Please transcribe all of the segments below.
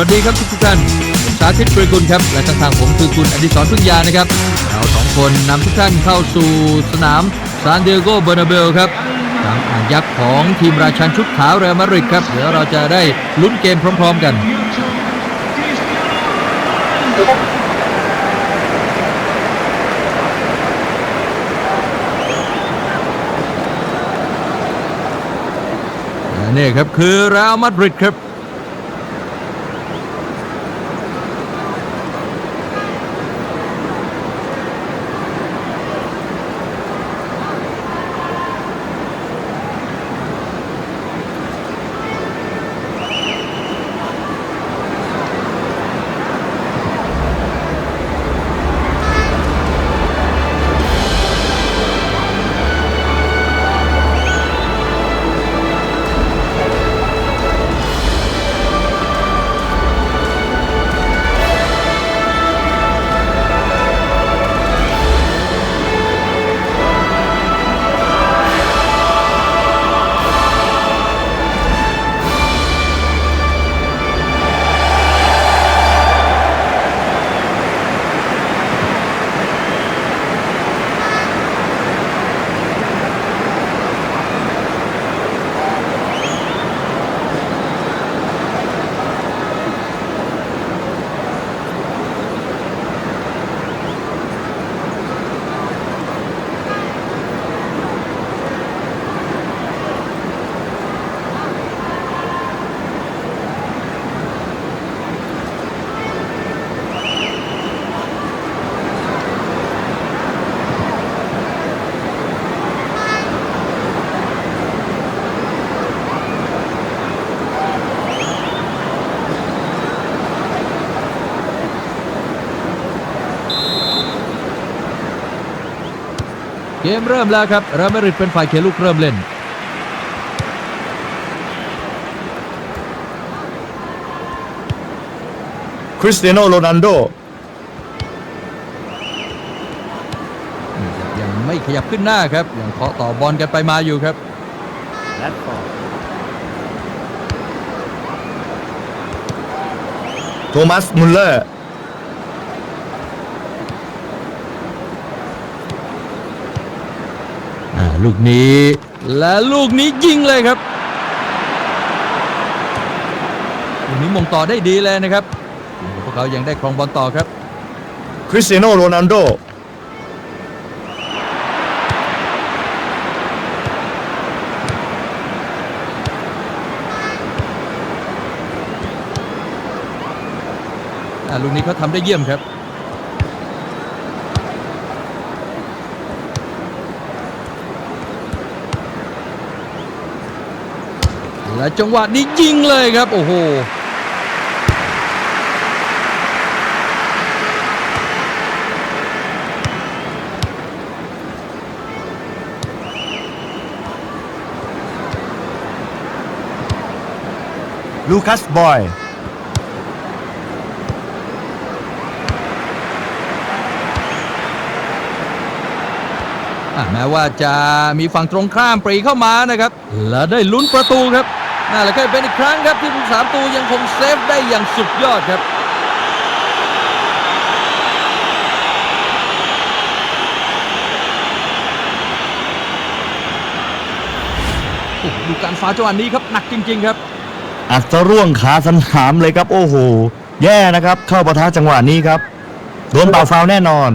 วัสดีครับทุกท่านสาธิตปริกุลครับ และทางผมคือคุณอดิศรพึ่งยานะครับ เราสองคนนำทุกท่านเข้าสู่สนามซานดิเอโกเบอร์นาเบลครับทางอ่างยักษ์ของทีมราชันชุดขาวเรอัลมาดริดครับ เดี๋ยวเราจะได้ลุ้นเกมพร้อม ๆ กันนี่ครับคือเรอัลมาดริดครับ เกมเริ่มแล้วครับเรอัลมาดริดเป็นฝ่ายเขียนลูกเริ่มเล่น คริสเตียโนโรนัลโดยังไม่ขยับขึ้นหน้าครับ ยังเคาะต่อบอลกันไปมาอยู่ครับแรดฟอร์ดโทมัสมุลเลอร์ อ่า ลูกนี้ และลูกนี้ยิงเลยครับลูกนี้มงต่อได้ดีเลยนะครับพวกเขายังได้ครองบอลต่อครับ คริสเตียโนโรนัลโดอ่าลูกนี้เขาทำได้เยี่ยมครับ และจังหวะนี้ยิงเลยครับ โอ้โหลูคัสบอย แม้ว่าจะมีฝั่งตรงข้ามปรีเข้ามานะครับ และได้ลุ้นประตูครับน่าแหละก็เป็นอีกครั้งครับที่ผู้สามตูยังคงเซฟได้อย่างสุดยอดครับดูการฟ้าจังหวะนี้ครับหนักจริง ๆ ครับ อัศร่วงขาสนามเลยครับ โอ้โห แย่นะครับ เข้าประทะจังหวะนี้ครับโดนเป่าฟาวแน่นอน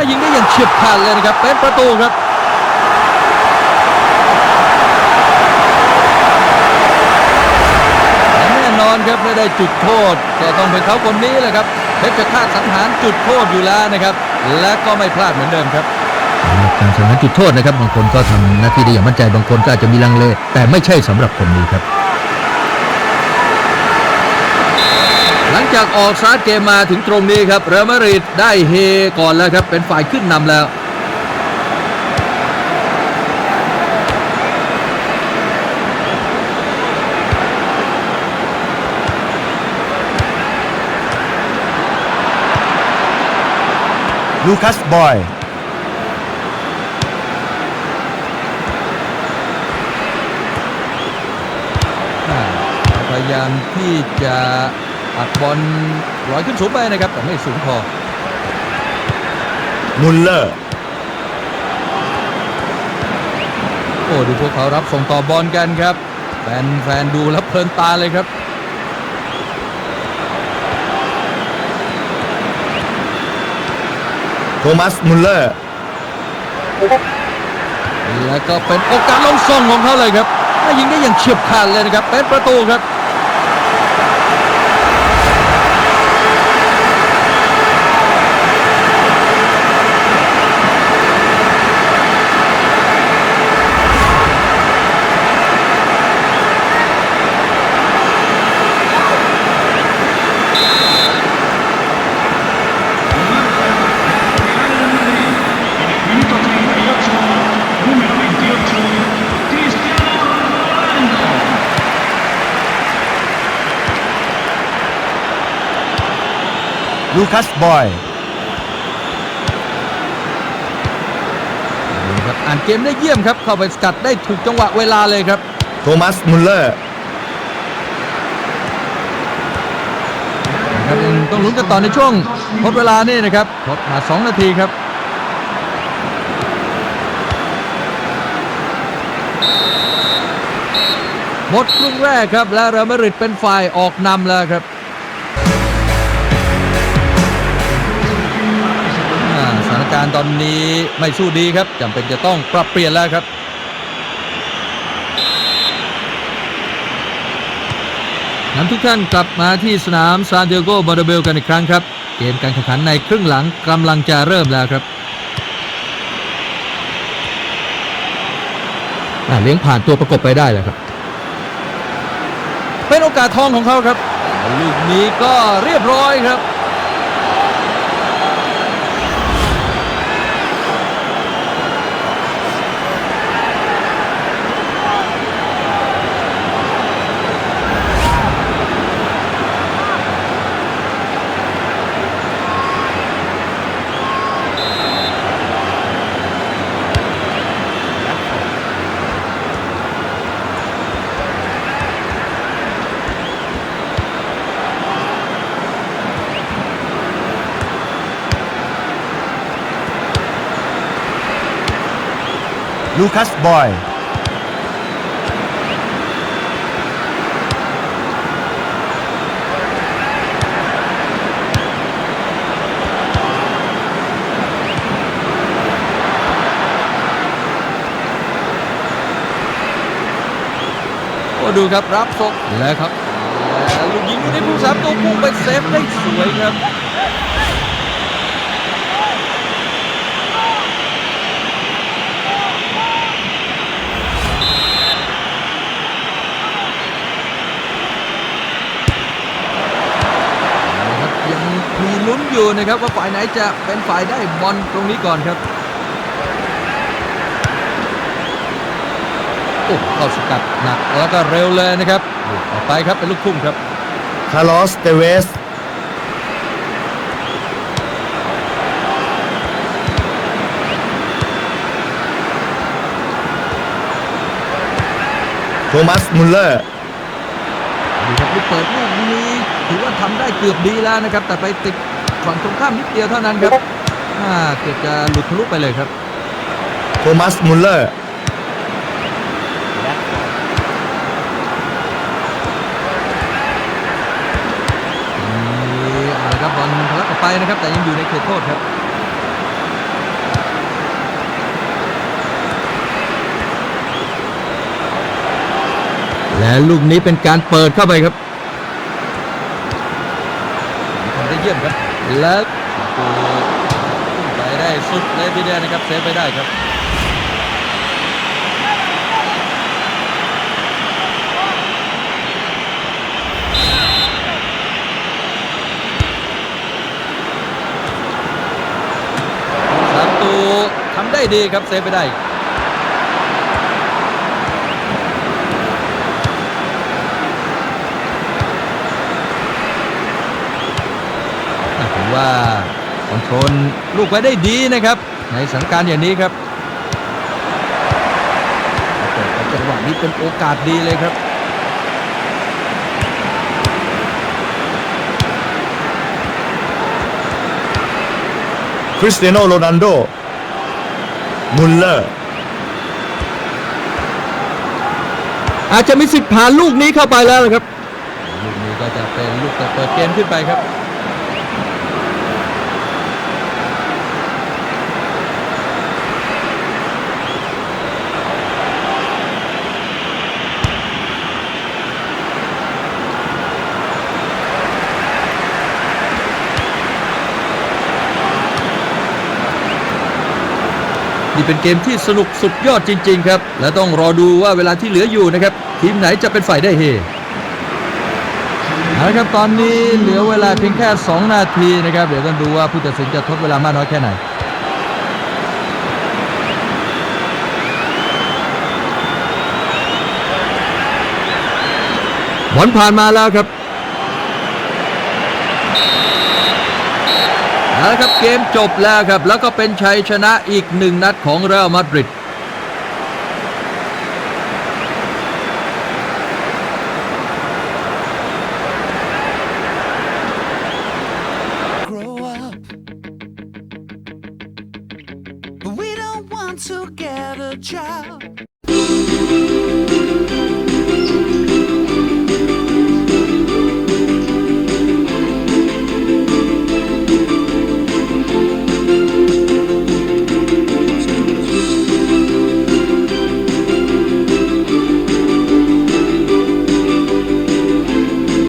ถ้ายิงได้อย่างเฉียบขาดเลยนะครับ เป็นประตูครับแน่นอนครับไม่ได้จุดโทษก็ต้องเป็นเขาคนนี้แหละครับเพชรฆาตสังหารจุดโทษอยู่แล้วนะครับ และก็ไม่พลาดเหมือนเดิมครับการสังหารจุดโทษนะครับบางคนก็ทำหน้าที่ได้อย่างมั่นใจบางคนก็อาจจะมีลังเลแต่ไม่ใช่สำหรับคนนี้ครับ หลังจากออกซาดเกมมาถึงตรงนี้ครับเรอมาริดได้เฮก่อนแล้วครับ เป็นฝ่ายขึ้นนำแล้วลูคัสบอย พยายามที่จะ อัดบอลลอยขึ้นสูงไปนะครับแต่ไม่สูงพอมุลเลอร์โอ้ดูพวกเขารับส่งต่อบอลกันครับ แฟนแฟนดูแล้วเพลินตาเลยครับโทมัสมุลเลอร์แล้วก็เป็นโอกาสลงส่งของเขาเลยครับถ้ายิงได้อย่างเฉียบขาดเลยนะครับเป็นประตูครับ ลูคัสบอยนี่ครับอ่านเกมได้เยี่ยมครับ เข้าไปสกัดได้ถูกจังหวะเวลาเลยครับโทมัสมุลเลอร์นะครับยังต้องลุ้นกันต่อในช่วงทดเวลานี่นะครับทดมา 2 นาทีครับหมดครึ่งแรกครับ และเรอัลมาดริดเป็นฝ่ายออกนำแล้วครับ ตอนนี้ไม่สู้ดีครับจำเป็นจะต้องปรับเปลี่ยนแล้วครับ นำทุกท่านกลับมาที่สนามซานดิเอโกบอร์เบลกันอีกครั้งครับ เกมการแข่งขันในครึ่งหลังกำลังจะเริ่มแล้วครับเลี้ยงผ่านตัวประกบไปได้เลยครับ เป็นโอกาสทองของเขาครับ ลูกนี้ก็เรียบร้อยครับ ลูคัสบอยดูครับรับส่งแล้วครับลูกยิงลูกนี้ผู้สามตัวพุ่งไปเซฟได้สวยครับยังมีลุ้น อยู่นะครับ ว่าฝ่ายไหนจะเป็นฝ่ายได้บอลตรงนี้ก่อนครับโอ้เข้าสกัดหนักแล้วก็เร็วเลยนะครับลูกต่อไปครับเป็นลูกทุ่งครับคาร์ลอสเตเวสโทมัสมุลเลอร์ดูครับลูกเปิดลูกนี้ถือว่าทำได้เกือบดีแล้วนะครับ แต่ไปติด ฝั่งตรงข้ามนิดเดียวเท่านั้นครับอ่าเกือบจะหลุดทะลุไปเลยครับโทมัสมุลเลอร์นี่เอาละครับบอลทะลักออกไปนะครับ แต่ยังอยู่ในเขตโทษครับและลูกนี้เป็นการเปิดเข้าไปครับทำได้เยี่ยมครับ และประตูขึ้นไปได้สุดเลยทีเดียวนะครับเซฟไปได้ครับสามตัวทำได้ดีครับเซฟไปได้ ถือ ว่าคอนโทรลลูกไว้ได้ดีนะครับ ในสถานการณ์อย่างนี้ครับเปิดมาจังหวะนี้เป็นโอกาสดีเลยครับคริสเตียโนโรนัลโดมุลเลอร์อาจจะมีสิทธิ์ผ่านลูกนี้เข้าไปแล้วนะครับ ลูกนี้ก็จะเป็นลูกเปิดเกมขึ้นไปครับ นี่เป็นเกมที่สนุกสุดยอดจริง ๆ ครับ และต้องรอดูว่าเวลาที่เหลืออยู่นะครับ ทีมไหนจะเป็นฝ่ายได้เฮเอาละครับตอนนี้เหลือเวลาเพียงแค่ 2 นาทีนะครับ เดี๋ยวกันดูว่าผู้ตัดสินจะทดเวลามากน้อยแค่ไหนบอลผ่านมาแล้วครับ เอาละครับเกมจบแล้วครับ แล้วก็เป็นชัยชนะอีกหนึ่งนัดของเรอัลมาดริด